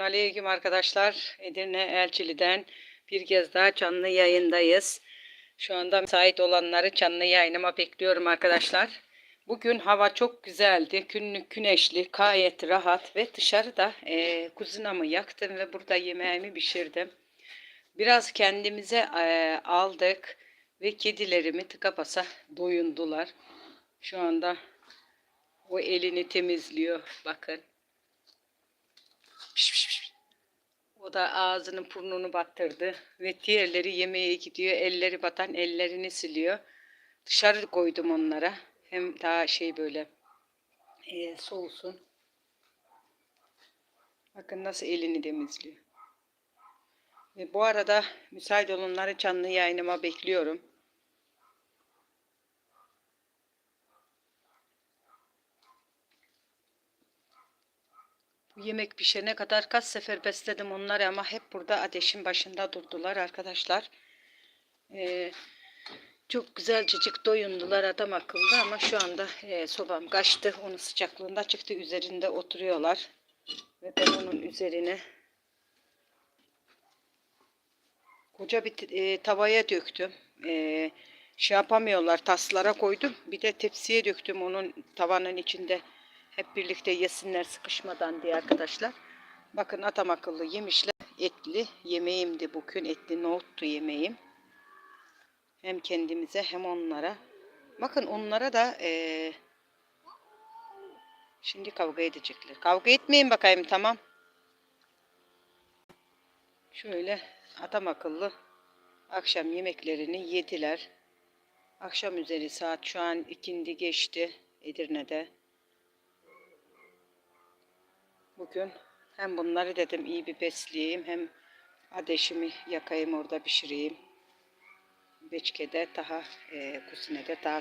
aleyküm arkadaşlar. Edirne Elçili'den bir kez daha canlı yayındayız. Şu anda müsait olanları canlı yayınıma bekliyorum arkadaşlar. Bugün hava çok güzeldi. Günlük güneşli, gayet rahat ve dışarıda e, kuzinamı yaktım ve burada yemeğimi pişirdim. Biraz kendimize e, aldık ve kedilerimi tıka basa doyundular. Şu anda o elini temizliyor. Bakın. Piş piş piş. O da ağzının burnunu battırdı ve diğerleri yemeğe gidiyor. Elleri batan ellerini siliyor. Dışarı koydum onlara. Hem daha şey böyle e, soğusun. Bakın nasıl elini temizliyor. Ve bu arada müsait olanları canlı yayınıma bekliyorum. Yemek pişene kadar kaç sefer besledim onları ama hep burada ateşin başında durdular arkadaşlar. Ee, çok güzel cicik doyundular adam akıllı ama şu anda e, sobam kaçtı. Onun sıcaklığında çıktı üzerinde oturuyorlar. Ve ben onun üzerine koca bir e, tavaya döktüm. E, şey yapamıyorlar taslara koydum. Bir de tepsiye döktüm onun tavanın içinde. Hep birlikte yesinler sıkışmadan diye arkadaşlar. Bakın atam akıllı yemişler. Etli yemeğimdi bugün. Etli nohuttu yemeğim. Hem kendimize hem onlara. Bakın onlara da eee, şimdi kavga edecekler. Kavga etmeyin bakayım tamam. Şöyle atam akıllı akşam yemeklerini yediler. Akşam üzeri saat şu an ikindi geçti Edirne'de. Bugün hem bunları dedim iyi bir besleyeyim hem ateşimi yakayım orada pişireyim. Beçkede daha e, kuzinede daha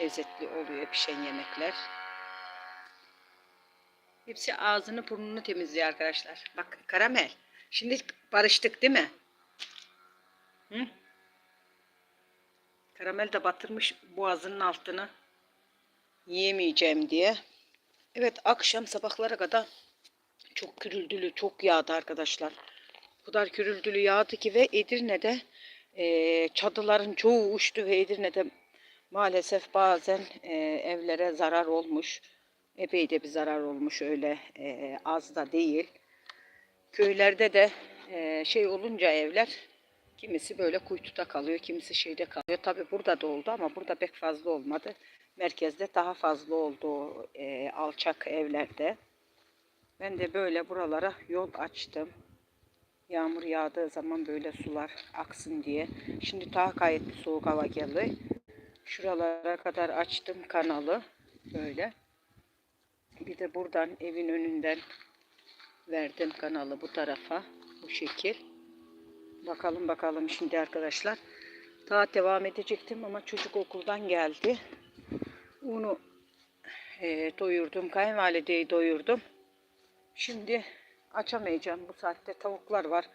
lezzetli oluyor pişen yemekler. Hepsi ağzını burnunu temizliyor arkadaşlar. Bak karamel. Şimdi barıştık değil mi? Hı? Karamel de batırmış boğazının altını. Yiyemeyeceğim diye. Evet akşam sabahlara kadar çok gürüldülü, çok yağdı arkadaşlar. O kadar gürüldülü yağdı ki ve Edirne'de e, çadıların çoğu uçtu ve Edirne'de maalesef bazen e, evlere zarar olmuş. Epey de bir zarar olmuş öyle e, az da değil. Köylerde de e, şey olunca evler kimisi böyle kuytuda kalıyor, kimisi şeyde kalıyor. Tabi burada da oldu ama burada pek fazla olmadı. Merkezde daha fazla oldu e, alçak evlerde. Ben de böyle buralara yol açtım. Yağmur yağdığı zaman böyle sular aksın diye. Şimdi daha gayet soğuk hava geldi. Şuralara kadar açtım kanalı. Böyle. Bir de buradan evin önünden verdim kanalı bu tarafa. Bu şekil. Bakalım bakalım şimdi arkadaşlar. Daha devam edecektim ama çocuk okuldan geldi. Onu e, doyurdum. Kayınvalideyi doyurdum. Şimdi açamayacağım. Bu saatte tavuklar var.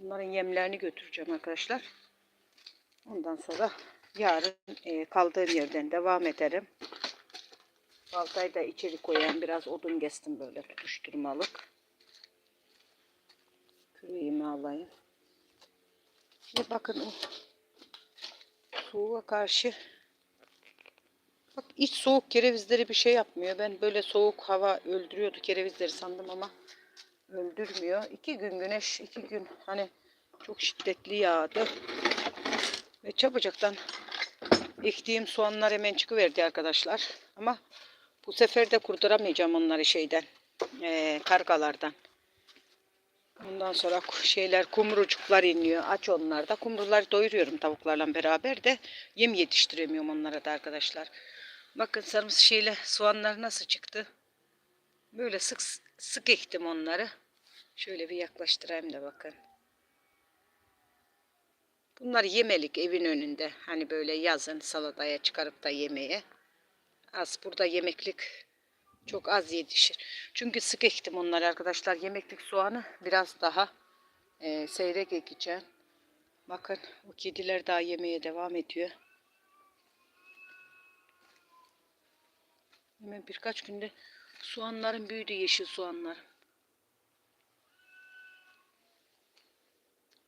Onların yemlerini götüreceğim arkadaşlar. Ondan sonra yarın e, kaldığım yerden devam ederim. Baltayı da içeri koyayım. Biraz odun kestim böyle tutuşturmalık. Küreğimi alayım. Şimdi bakın o soğuğa karşı Bak iç soğuk kerevizleri bir şey yapmıyor. Ben böyle soğuk hava öldürüyordu kerevizleri sandım ama öldürmüyor. İki gün güneş, iki gün hani çok şiddetli yağdı. Ve çabucaktan ektiğim soğanlar hemen çıkıverdi arkadaşlar. Ama bu sefer de kurduramayacağım onları şeyden, ee, kargalardan. Ondan sonra şeyler kumrucuklar iniyor. Aç onlar da. Kumruları doyuruyorum tavuklarla beraber de yem yetiştiremiyorum onlara da arkadaşlar. Bakın sarımsı şeyle soğanlar nasıl çıktı. Böyle sık sık ektim onları. Şöyle bir yaklaştırayım da bakın. Bunlar yemelik evin önünde. Hani böyle yazın salataya çıkarıp da yemeye. Az burada yemeklik çok az yetişir. Çünkü sık ektim onları arkadaşlar. Yemeklik soğanı biraz daha e, seyrek ekeceğim. Bakın o kediler daha yemeye devam ediyor. Hemen birkaç günde soğanların büyüdü yeşil soğanlar.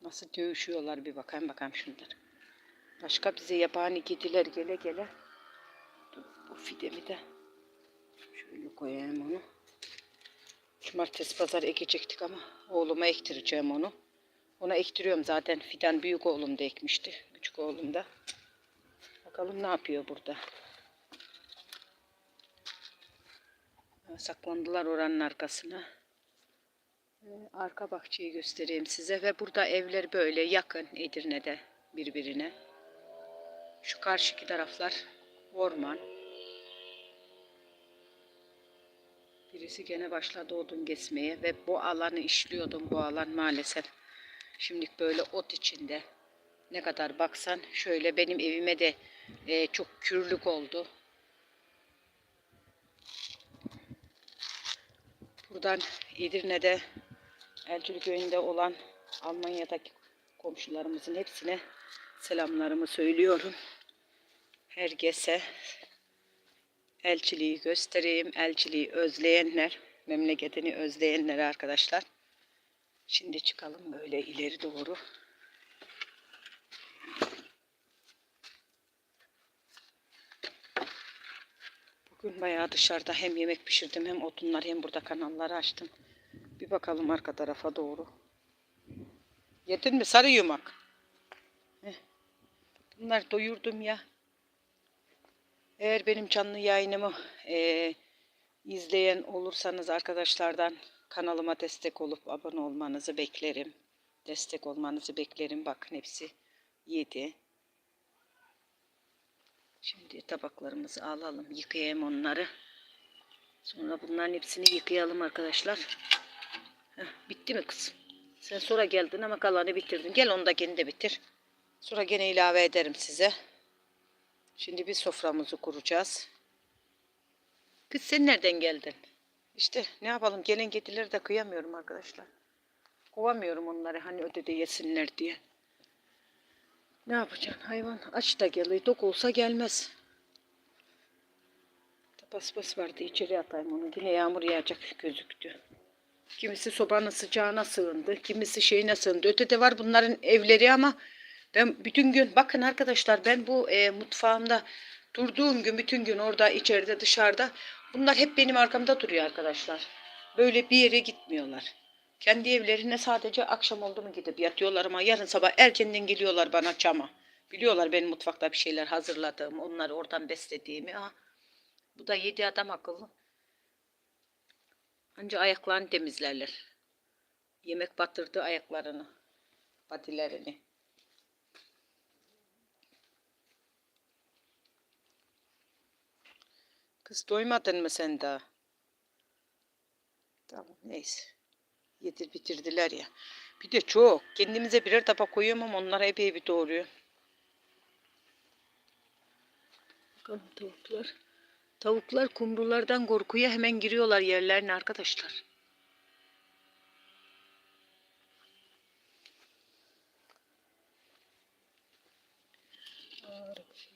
Nasıl dövüşüyorlar bir bakayım bakayım şunlar. Başka bize yabani kediler gele gele. Dur, bu fidemi de şöyle koyayım onu. Cumartesi pazar ekecektik ama oğluma ektireceğim onu. Ona ektiriyorum zaten. Fidan büyük oğlum da ekmişti. Küçük oğlum da. Bakalım ne yapıyor burada. Ha, Saklandılar oranın arkasına. Ee, Arka bahçeyi göstereyim size ve burada evler böyle yakın Edirne'de birbirine. Şu karşıki taraflar orman. Birisi gene başladı odun kesmeye ve bu alanı işliyordum. Bu alan maalesef şimdilik böyle ot içinde. Ne kadar baksan şöyle benim evime de e, çok kürlük oldu. Buradan Edirne'de Elçili köyünde olan Almanya'daki komşularımızın hepsine selamlarımı söylüyorum. Herkese elçiliği göstereyim. Elçiliği özleyenler, memleketini özleyenler arkadaşlar. Şimdi çıkalım böyle ileri doğru. Bugün bayağı dışarıda hem yemek pişirdim hem odunlar hem burada kanalları açtım. Bir bakalım arka tarafa doğru. Yedin mi sarı yumak? Heh. Bunlar doyurdum ya. Eğer benim canlı yayınımı eee, izleyen olursanız arkadaşlardan kanalıma destek olup abone olmanızı beklerim. Destek olmanızı beklerim. Bakın hepsi yedi. Şimdi tabaklarımızı alalım. Yıkayayım onları. Sonra bunların hepsini yıkayalım arkadaşlar. Heh, bitti mi kızım? Sen sonra geldin ama kalanı bitirdin. Gel onu da gene de bitir. Sonra gene ilave ederim size. Şimdi bir soframızı kuracağız. Kız sen nereden geldin? İşte ne yapalım gelen kedileri de kıyamıyorum arkadaşlar. Kovamıyorum onları hani ötede yesinler diye. Ne yapacaksın? Hayvan aç da geliyor. Tok olsa gelmez. Bas vardı içeri atayım onu. Yine yağmur yağacak gözüktü. Kimisi sobanın sıcağına sığındı. Kimisi şeyine sığındı. Ötede var bunların evleri ama ben bütün gün bakın arkadaşlar ben bu e, mutfağımda durduğum gün bütün gün orada içeride dışarıda bunlar hep benim arkamda duruyor arkadaşlar. Böyle bir yere gitmiyorlar. Kendi evlerine sadece akşam oldu mu gidip yatıyorlar ama yarın sabah erkenden geliyorlar bana çama. Biliyorlar benim mutfakta bir şeyler hazırladığımı, onları oradan beslediğimi. Ha, bu da yedi adam akıllı. Anca ayaklarını temizlerler. Yemek batırdı ayaklarını, patilerini. Kız doymadın mı sen daha? Tamam neyse. Yedir bitirdiler ya. Bir de çok. Kendimize birer tabak koyuyorum ama onlara epey bir doğruyor. Bakalım tavuklar. Tavuklar kumrulardan korkuya hemen giriyorlar yerlerine arkadaşlar.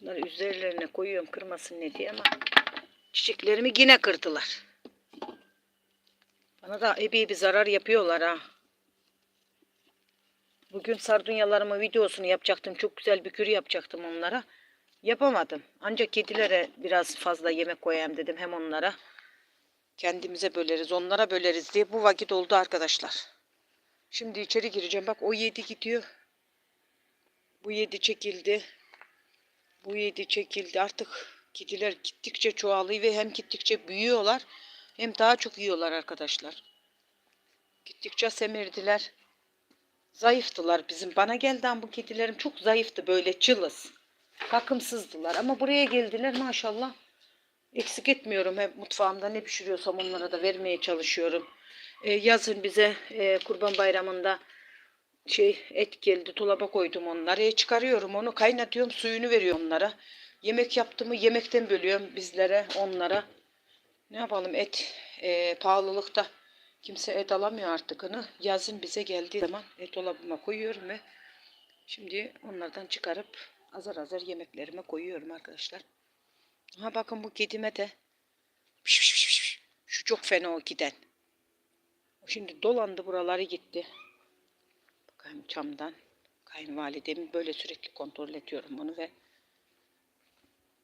Bunları üzerlerine koyuyorum kırmasın ne diye ama çiçeklerimi yine kırdılar. Bana da epey bir zarar yapıyorlar ha. Bugün sardunyalarımın videosunu yapacaktım. Çok güzel bir kürü yapacaktım onlara. Yapamadım. Ancak kedilere biraz fazla yemek koyayım dedim hem onlara. Kendimize böleriz, onlara böleriz diye bu vakit oldu arkadaşlar. Şimdi içeri gireceğim. Bak o yedi gidiyor. Bu yedi çekildi. Bu yedi çekildi. Artık kediler gittikçe çoğalıyor ve hem gittikçe büyüyorlar hem daha çok yiyorlar arkadaşlar. Gittikçe semirdiler. Zayıftılar bizim. Bana gelden bu kedilerim çok zayıftı böyle çılız. Bakımsızdılar ama buraya geldiler maşallah. Eksik etmiyorum hep mutfağımda ne pişiriyorsam onlara da vermeye çalışıyorum. Ee, yazın bize e, kurban bayramında şey et geldi dolaba koydum onları. E, çıkarıyorum onu kaynatıyorum suyunu veriyorum onlara. Yemek yaptığımı yemekten bölüyorum bizlere onlara. Ne yapalım et e, pahalılıkta. Kimse et alamıyor artık onu. Yazın bize geldiği zaman et dolabıma koyuyorum ve şimdi onlardan çıkarıp azar azar yemeklerime koyuyorum arkadaşlar. Ha bakın bu kedime de piş piş piş piş. şu çok fena o giden. Şimdi dolandı buraları gitti. Bakın Bakayım camdan. Kayınvalidemi böyle sürekli kontrol ediyorum bunu ve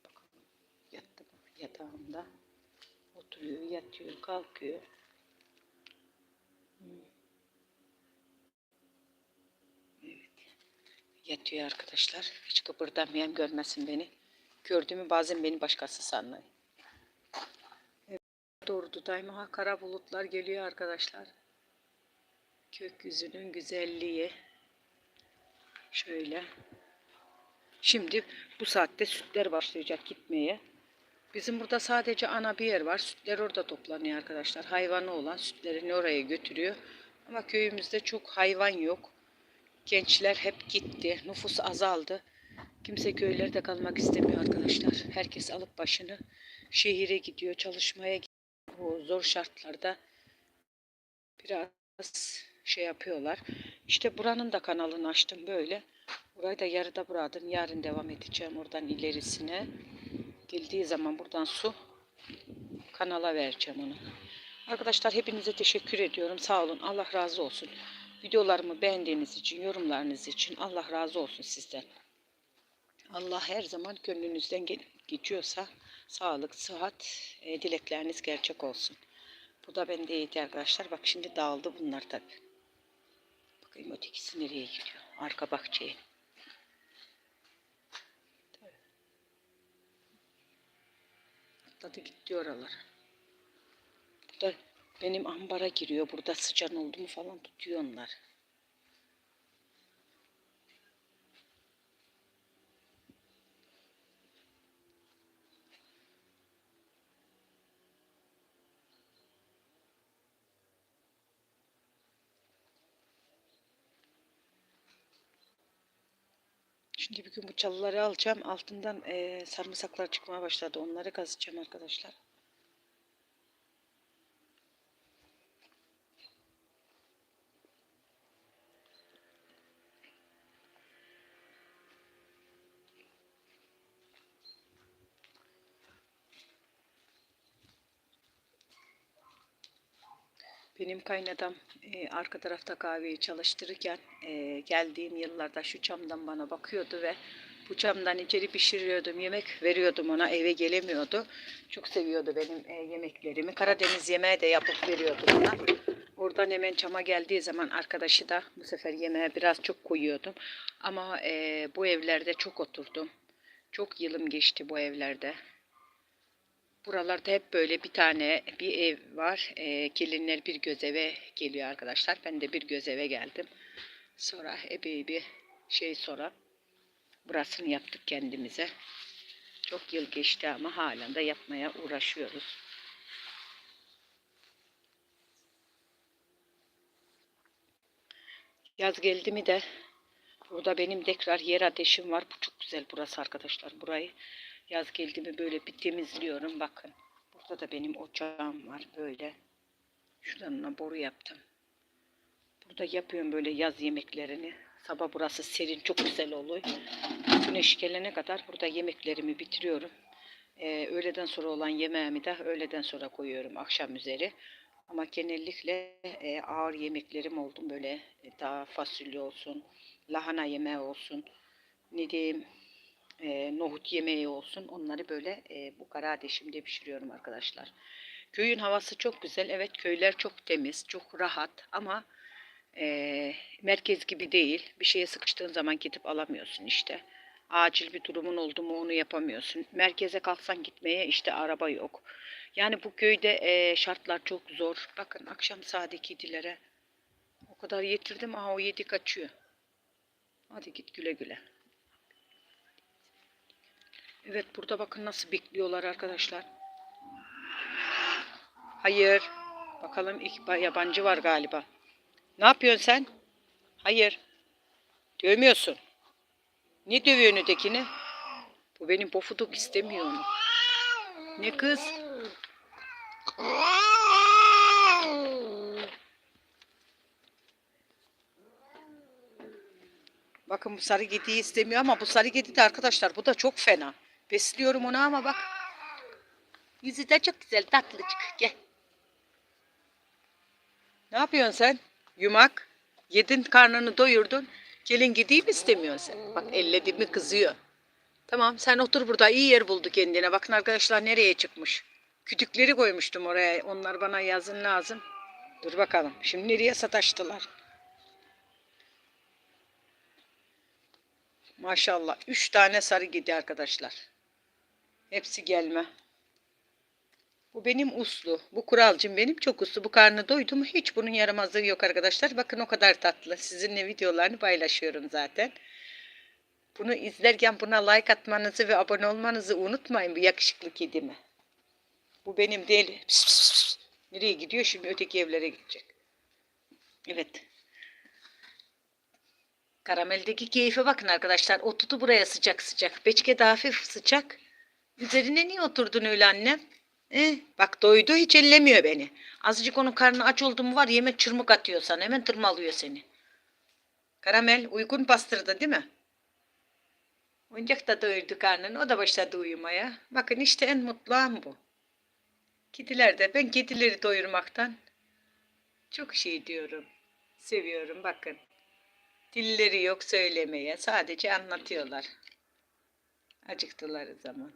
bakalım yattı mı yatağında. Oturuyor, yatıyor, kalkıyor. Hmm. Evet. Yatıyor arkadaşlar. Hiç kıpırdamayan görmesin beni. Gördüğümü bazen beni başkası sanıyor. Evet, doğru daima kara bulutlar geliyor arkadaşlar. Gökyüzünün güzelliği. Şöyle. Şimdi bu saatte sütler başlayacak gitmeye. Bizim burada sadece ana bir yer var. Sütler orada toplanıyor arkadaşlar. Hayvanı olan sütlerini oraya götürüyor. Ama köyümüzde çok hayvan yok. Gençler hep gitti. Nüfus azaldı. Kimse köylerde kalmak istemiyor arkadaşlar. Herkes alıp başını şehire gidiyor, çalışmaya gidiyor. Bu zor şartlarda biraz şey yapıyorlar. İşte buranın da kanalını açtım böyle. Burayı da yarıda bıraktım. Yarın devam edeceğim oradan ilerisine. Geldiği zaman buradan su kanala vereceğim onu. Arkadaşlar hepinize teşekkür ediyorum. Sağ olun. Allah razı olsun. Videolarımı beğendiğiniz için, yorumlarınız için Allah razı olsun sizden. Allah her zaman gönlünüzden geçiyorsa sağlık, sıhhat, e, dilekleriniz gerçek olsun. Bu da bende iyiydi arkadaşlar. Bak şimdi dağıldı bunlar tabi. Bakayım ötekisi nereye gidiyor? Arka bahçeye. Atladı gitti oralara. Bu da benim ambara giriyor. Burada sıcan oldu mu falan tutuyor onlar. Şimdi bir gün bu çalıları alacağım. Altından eee sarımsaklar çıkmaya başladı. Onları kazacağım arkadaşlar. Benim kaynadam e, arka tarafta kahveyi çalıştırırken e, geldiğim yıllarda şu camdan bana bakıyordu ve bu camdan içeri pişiriyordum, yemek veriyordum ona, eve gelemiyordu. Çok seviyordu benim e, yemeklerimi. Karadeniz yemeği de yapıp veriyordum ona. Oradan hemen çama geldiği zaman arkadaşı da bu sefer yemeğe biraz çok koyuyordum. Ama e, bu evlerde çok oturdum. Çok yılım geçti bu evlerde. Buralarda hep böyle bir tane bir ev var. E, gelinler bir göz eve geliyor arkadaşlar. Ben de bir göz eve geldim. Sonra epey bir şey sonra burasını yaptık kendimize. Çok yıl geçti ama halen de yapmaya uğraşıyoruz. Yaz geldi mi de burada benim tekrar yer ateşim var. Bu çok güzel burası arkadaşlar. Burayı Yaz geldi mi böyle bir temizliyorum. Bakın. Burada da benim ocağım var böyle. Şuradan boru yaptım. Burada yapıyorum böyle yaz yemeklerini. Sabah burası serin çok güzel oluyor. Güneş gelene kadar burada yemeklerimi bitiriyorum. Ee, öğleden sonra olan yemeğimi de öğleden sonra koyuyorum akşam üzeri. Ama genellikle e, ağır yemeklerim oldu böyle e, daha fasulye olsun, lahana yemeği olsun, ne diyeyim e, nohut yemeği olsun. Onları böyle e, bu kara ateşimde pişiriyorum arkadaşlar. Köyün havası çok güzel. Evet köyler çok temiz, çok rahat ama e, merkez gibi değil. Bir şeye sıkıştığın zaman gidip alamıyorsun işte. Acil bir durumun oldu mu onu yapamıyorsun. Merkeze kalksan gitmeye işte araba yok. Yani bu köyde e, şartlar çok zor. Bakın akşam saat kedilere o kadar yetirdim. Aha o yedi kaçıyor. Hadi git güle güle. Evet burada bakın nasıl bekliyorlar arkadaşlar. Hayır. Bakalım ilk yabancı var galiba. Ne yapıyorsun sen? Hayır. Dövmüyorsun. Ne dövüyorsun ötekini? Bu benim pofuduk istemiyor onu. Ne kız? Bakın bu sarı kediyi istemiyor ama bu sarı kedi de arkadaşlar bu da çok fena. Besliyorum onu ama bak. Yüzü de çok güzel tatlıcık. Gel. Ne yapıyorsun sen? Yumak. Yedin karnını doyurdun. Gelin gideyim istemiyorsun sen. Bak elledi mi kızıyor. Tamam sen otur burada iyi yer buldu kendine. Bakın arkadaşlar nereye çıkmış. Kütükleri koymuştum oraya. Onlar bana yazın lazım. Dur bakalım. Şimdi nereye sataştılar? Maşallah. Üç tane sarı gidi arkadaşlar. Hepsi gelme. Bu benim uslu. Bu kuralcım benim çok uslu. Bu karnı doydu mu hiç bunun yaramazlığı yok arkadaşlar. Bakın o kadar tatlı. Sizinle videolarını paylaşıyorum zaten. Bunu izlerken buna like atmanızı ve abone olmanızı unutmayın bu yakışıklı kedimi. Bu benim değil. Pıs pıs pıs. Nereye gidiyor şimdi öteki evlere gidecek. Evet. Karameldeki keyfe bakın arkadaşlar. Oturdu buraya sıcak sıcak. Beçke de hafif sıcak. Üzerine niye oturdun öyle annem? Eh, bak doydu hiç ellemiyor beni. Azıcık onun karnı aç oldu mu var yeme çırmık atıyor sana. Hemen tırmalıyor seni. Karamel uygun bastırdı değil mi? Oyuncak da doyurdu karnını. O da başladı uyumaya. Bakın işte en mutlu an bu. Kediler de ben kedileri doyurmaktan çok şey diyorum. Seviyorum bakın. Dilleri yok söylemeye. Sadece anlatıyorlar. Acıktıları zaman.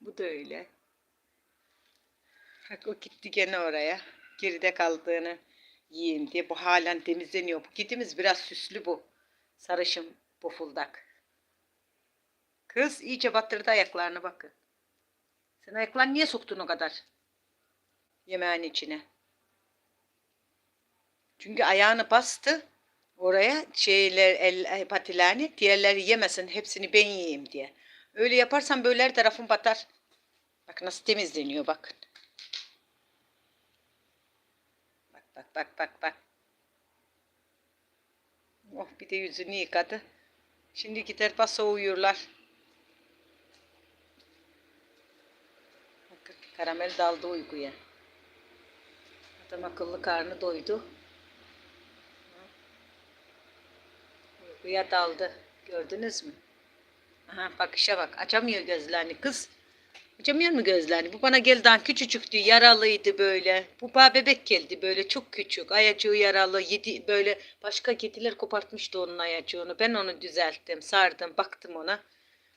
Bu da öyle. Bak o gitti gene oraya. Geride kaldığını yiyeyim diye. Bu halen temizleniyor. Bu kedimiz biraz süslü bu. Sarışın bufuldak. Kız iyice battırdı ayaklarını bakın. Sen ayaklarını niye soktun o kadar? Yemeğin içine. Çünkü ayağını bastı oraya şeyler el patilerini diğerleri yemesin hepsini ben yiyeyim diye. Öyle yaparsan böyle her tarafın batar. Bak nasıl temizleniyor bakın. Bak bak bak bak bak. Oh bir de yüzünü yıkadı. Şimdi gider paso uyurlar. Bakın karamel daldı uykuya. Adam akıllı karnı doydu. Uykuya daldı. Gördünüz mü? Aha bakışa bak. Açamıyor gözlerini kız. Açamıyor mu gözlerini? Bu bana geldi küçücüktü. Yaralıydı böyle. Bu bana bebek geldi böyle çok küçük. Ayacağı yaralı. Yedi, böyle başka kediler kopartmıştı onun ayacığını. Ben onu düzelttim. Sardım. Baktım ona.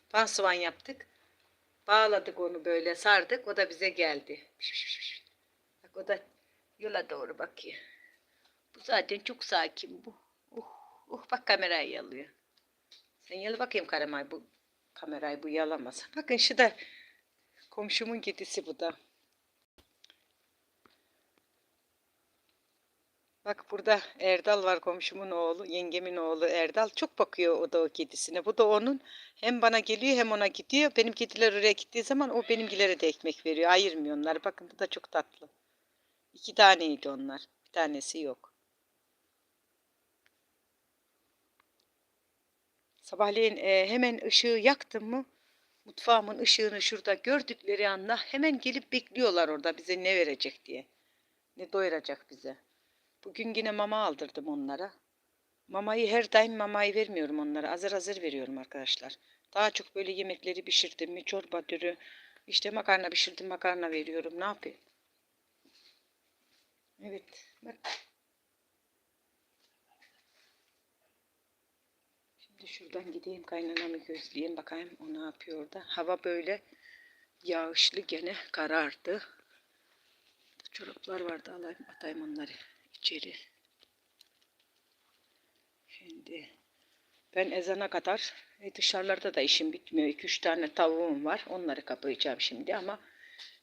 Pansuman yaptık. Bağladık onu böyle sardık. O da bize geldi. Bak o da yola doğru bakıyor. Bu zaten çok sakin bu. Bak kamerayı yalıyor. Sen yala bakayım karamay bu kamerayı bu yalamaz. Bakın şu da komşumun kedisi bu da. Bak burada Erdal var komşumun oğlu, yengemin oğlu Erdal. Çok bakıyor o da o kedisine. Bu da onun. Hem bana geliyor hem ona gidiyor. Benim kediler oraya gittiği zaman o benimkilere de ekmek veriyor. Ayırmıyor onları. Bakın bu da çok tatlı. İki taneydi onlar. Bir tanesi yok. Sabahleyin e, hemen ışığı yaktım mı mutfağımın ışığını şurada gördükleri anda hemen gelip bekliyorlar orada bize ne verecek diye. Ne doyuracak bize. Bugün yine mama aldırdım onlara. Mamayı her daim mamayı vermiyorum onlara. Azır azır veriyorum arkadaşlar. Daha çok böyle yemekleri pişirdim mi çorba türü işte makarna pişirdim makarna veriyorum. Ne yapayım? Evet. Bak. Şimdi şuradan gideyim kaynanamı gözleyeyim bakayım o ne yapıyor orada. Hava böyle yağışlı gene karardı. Çoraplar vardı alayım atayım onları içeri. Şimdi ben ezana kadar e, dışarılarda da işim bitmiyor. 2-3 tane tavuğum var. Onları kapayacağım şimdi ama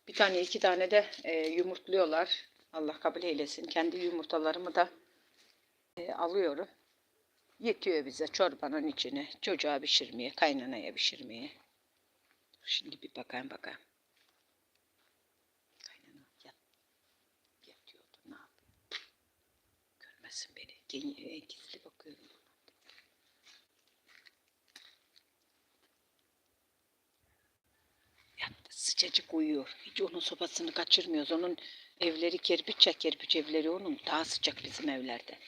bir tane iki tane de e, yumurtluyorlar. Allah kabul eylesin. Kendi yumurtalarımı da e, alıyorum. Yetiyor bize çorbanın içine. Çocuğa pişirmeye, kaynanaya pişirmeye. Şimdi bir bakayım bakayım. Kaynana yat. Yatıyordu ne yapayım. Görmesin beni. Gen- Gizli bakıyorum. Sıcacık uyuyor. Hiç onun sobasını kaçırmıyoruz. Onun evleri kerpiç ya kerpiç evleri onun. Daha sıcak bizim evlerde.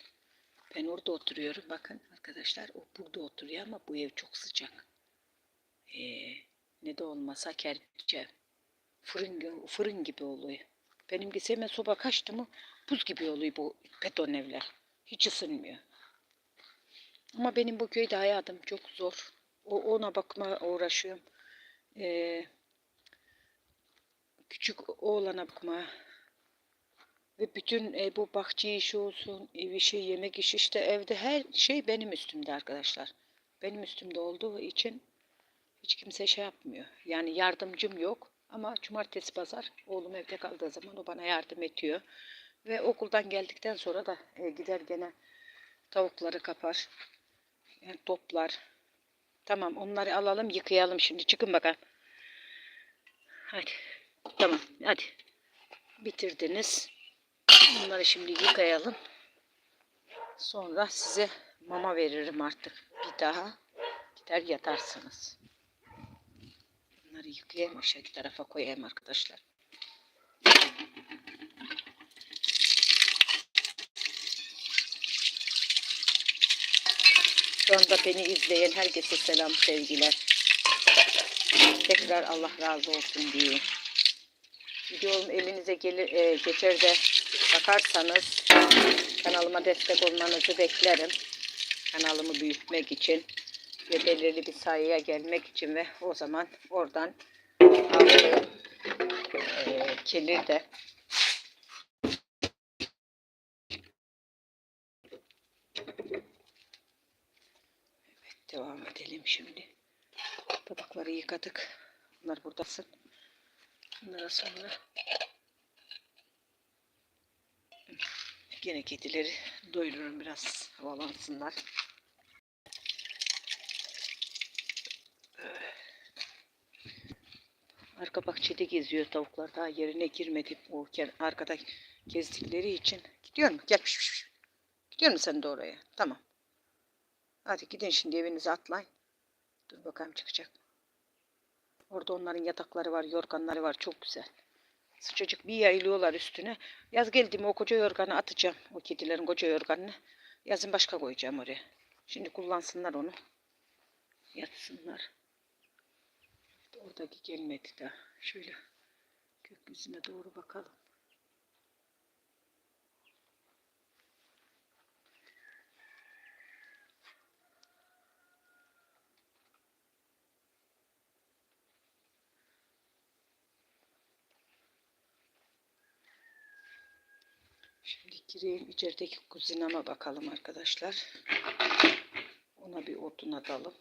Ben orada oturuyorum. Bakın arkadaşlar o burada oturuyor ama bu ev çok sıcak. Ee, ne de olmasa kerpiç ev. Fırın, fırın gibi oluyor. Benimkisi hemen soba kaçtı mı buz gibi oluyor bu beton evler. Hiç ısınmıyor. Ama benim bu köyde hayatım çok zor. O, ona bakma uğraşıyorum. Ee, küçük oğlana bakma. Ve bütün e, bu bahçe işi olsun, ev işi, yemek işi işte evde her şey benim üstümde arkadaşlar. Benim üstümde olduğu için hiç kimse şey yapmıyor. Yani yardımcım yok. Ama cumartesi pazar oğlum evde kaldığı zaman o bana yardım ediyor. Ve okuldan geldikten sonra da e, gider gene tavukları kapar. Yani toplar. Tamam onları alalım yıkayalım şimdi. Çıkın bakalım. Hadi. Tamam hadi. Bitirdiniz. Bunları şimdi yıkayalım. Sonra size mama veririm artık. Bir daha gider yatarsınız. Bunları yıkayayım aşağıdaki tarafa koyayım arkadaşlar. Şu anda beni izleyen herkese selam sevgiler. Tekrar Allah razı olsun diye. Videom elinize gelir, e, geçer de bakarsanız kanalıma destek olmanızı beklerim. Kanalımı büyütmek için ve belirli bir sayıya gelmek için ve o zaman oradan aldığım gelir de Evet devam edelim şimdi. Tabakları yıkadık. Bunlar buradasın. Bunlara sonra Gene kedileri doyururum biraz havalansınlar. Arka bahçede geziyor tavuklar. Daha yerine girmedi. O arkada gezdikleri için. Gidiyor mu? Gel. Gidiyor musun sen de oraya? Tamam. Hadi gidin şimdi evinize atlayın. Dur bakalım çıkacak mı? Orada onların yatakları var, yorganları var. Çok güzel. Sıcacık bir yayılıyorlar üstüne. Yaz geldi mi o koca yorganı atacağım. O kedilerin koca yorganını. Yazın başka koyacağım oraya. Şimdi kullansınlar onu. Yatsınlar. Oradaki gelmedi daha. Şöyle gökyüzüne doğru bakalım. Gireyim içerideki kuzinama bakalım arkadaşlar. Ona bir odun atalım.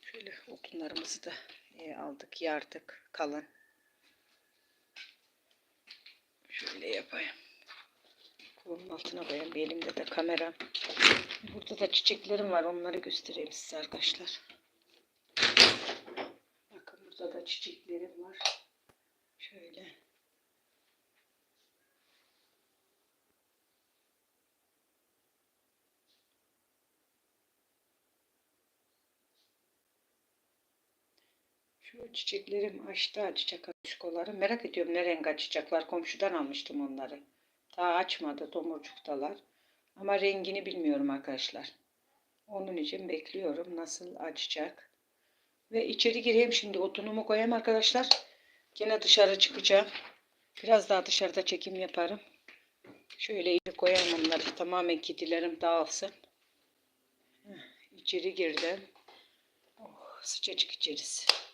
Şöyle odunlarımızı da e, aldık, yardık, kalın. Şöyle yapayım. Kolumun altına koyayım. Elimde de kamera. Burada da çiçeklerim var. Onları göstereyim size arkadaşlar. Bakın burada da çiçeklerim var. Şöyle. Şu çiçeklerim açtı çiçek açkoları. Merak ediyorum ne renk açacaklar. Komşudan almıştım onları. Daha açmadı tomurcuktalar. Ama rengini bilmiyorum arkadaşlar. Onun için bekliyorum nasıl açacak. Ve içeri gireyim şimdi otunumu koyayım arkadaşlar. Yine dışarı çıkacağım. Biraz daha dışarıda çekim yaparım. Şöyle iyi koyayım onları. Tamamen kedilerim dağılsın. Heh, İçeri girdim. Oh, sıcacık içerisi.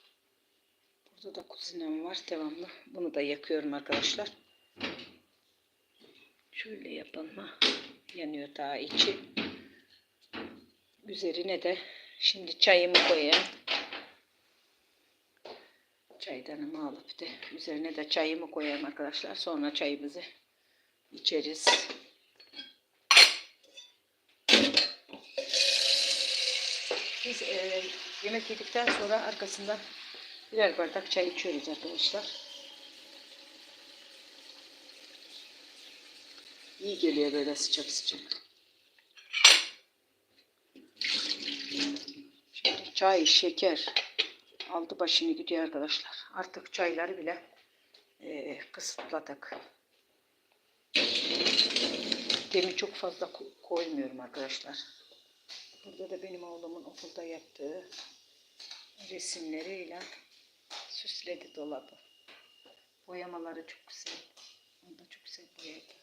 Burada da kuzinem var devamlı. Bunu da yakıyorum arkadaşlar. Şöyle yapalım. Yanıyor daha içi. Üzerine de şimdi çayımı koyayım. Çaydanımı alıp de üzerine de çayımı koyayım arkadaşlar. Sonra çayımızı içeriz. Biz e, yemek yedikten sonra arkasından birer bardak çay içiyoruz arkadaşlar. İyi geliyor böyle sıcak sıcak. Şimdi çay, şeker aldı başını gidiyor arkadaşlar. Artık çayları bile e, kısıtladık. Demi çok fazla ko- koymuyorum arkadaşlar. Burada da benim oğlumun okulda yaptığı resimleriyle süsledi dolabı. Boyamaları çok güzel. Onu da çok güzel boyadı.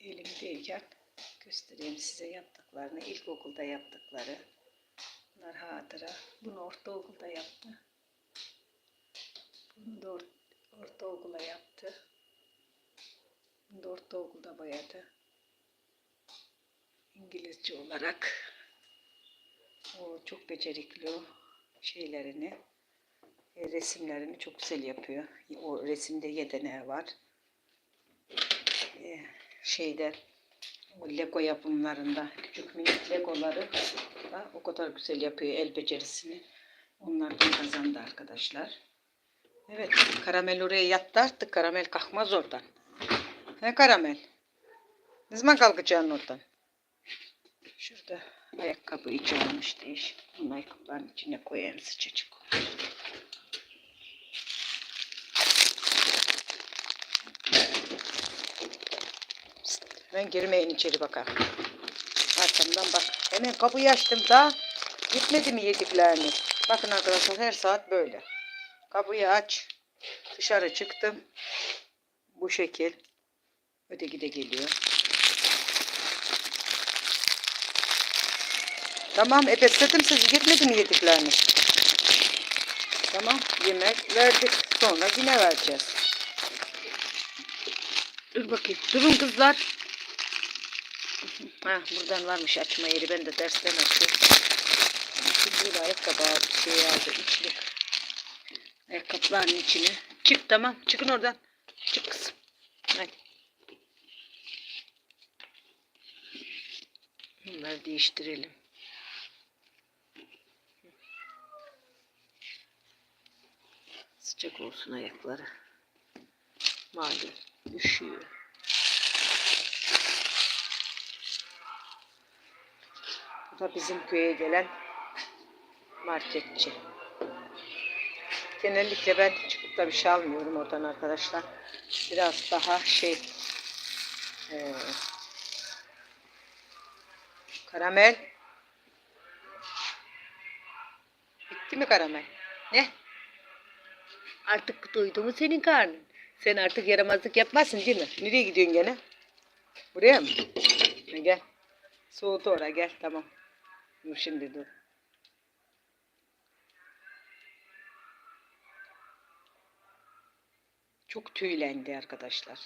başlıyorken göstereyim size yaptıklarını. İlkokulda yaptıkları. Bunlar hatıra. Bunu ortaokulda yaptı. Bunu da or- ortaokula yaptı. Bunu da ortaokulda boyadı. İngilizce olarak. O çok becerikli o şeylerini. e, resimlerini çok güzel yapıyor. O resimde yeteneği var. E, şeyde o Lego yapımlarında küçük minik Legoları da o kadar güzel yapıyor el becerisini. Onlardan kazandı arkadaşlar. Evet karamel oraya yattı artık karamel kalkmaz oradan. He karamel. Ne zaman kalkacaksın oradan? Şurada ayakkabı içi olmuş değiş. Bunu ayakkabıların içine koyayım sıcacık. Psst, Hemen girmeyin içeri bakalım. Arkamdan bak. Hemen kapıyı açtım da gitmedi mi yediklerini? Bakın arkadaşlar her saat böyle. Kapıyı aç. Dışarı çıktım. Bu şekil. Öteki de geliyor. Tamam e besledim sizi gitmedi mi yediklerini? Tamam yemek verdik. Sonra yine vereceğiz. Dur bakayım. Durun kızlar. Ha, buradan varmış açma yeri. Ben de dersten açıyorum. Şimdi ayakkabı aldı. Şey aldı. içlik. Ayakkabıların içine. Çık tamam. Çıkın oradan. Çık kızım. Hadi. Bunları değiştirelim. Sıcak olsun ayakları. Malum üşüyor. Bu da bizim köye gelen marketçi. Genellikle ben çıkıp da bir şey almıyorum oradan arkadaşlar. Biraz daha şey eee, karamel bitti mi karamel? Ne? Artık doydu mu senin karnın? Sen artık yaramazlık yapmazsın değil mi? Nereye gidiyorsun gene? Buraya mı? Gel. Soğudu oraya gel tamam. Dur şimdi dur. Çok tüylendi arkadaşlar.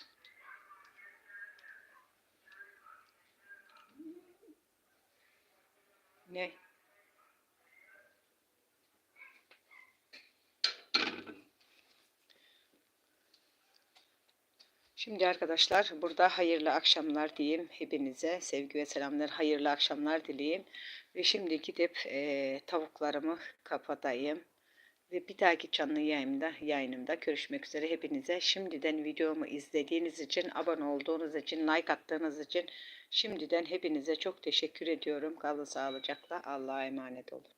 Ne? Şimdi arkadaşlar burada hayırlı akşamlar diyeyim hepinize. Sevgi ve selamlar, hayırlı akşamlar dileyim. Ve şimdi gidip eee, tavuklarımı kapatayım. Ve bir dahaki canlı yayınımda, yayınımda görüşmek üzere hepinize. Şimdiden videomu izlediğiniz için, abone olduğunuz için, like attığınız için şimdiden hepinize çok teşekkür ediyorum. Kalın sağlıcakla. Allah'a emanet olun.